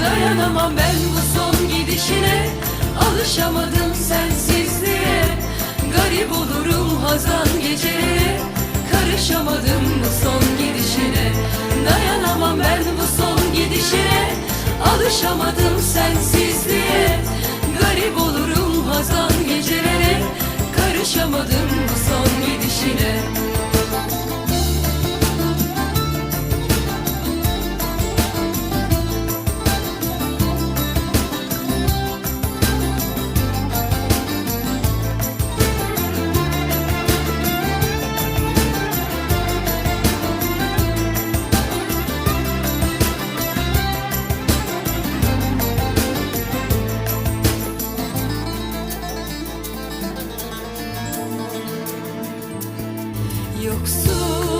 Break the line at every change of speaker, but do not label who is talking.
Dayanamam ben bu son gidişine. Alışamadım sensizliğe. Garip olurum hazan geceye. Karışamadım bu son gidişine. Dayanamam ben bu son gidişine. Alışamadım sensizliğe. Garip olurum hazan gecelere. Karışamadım yoksun.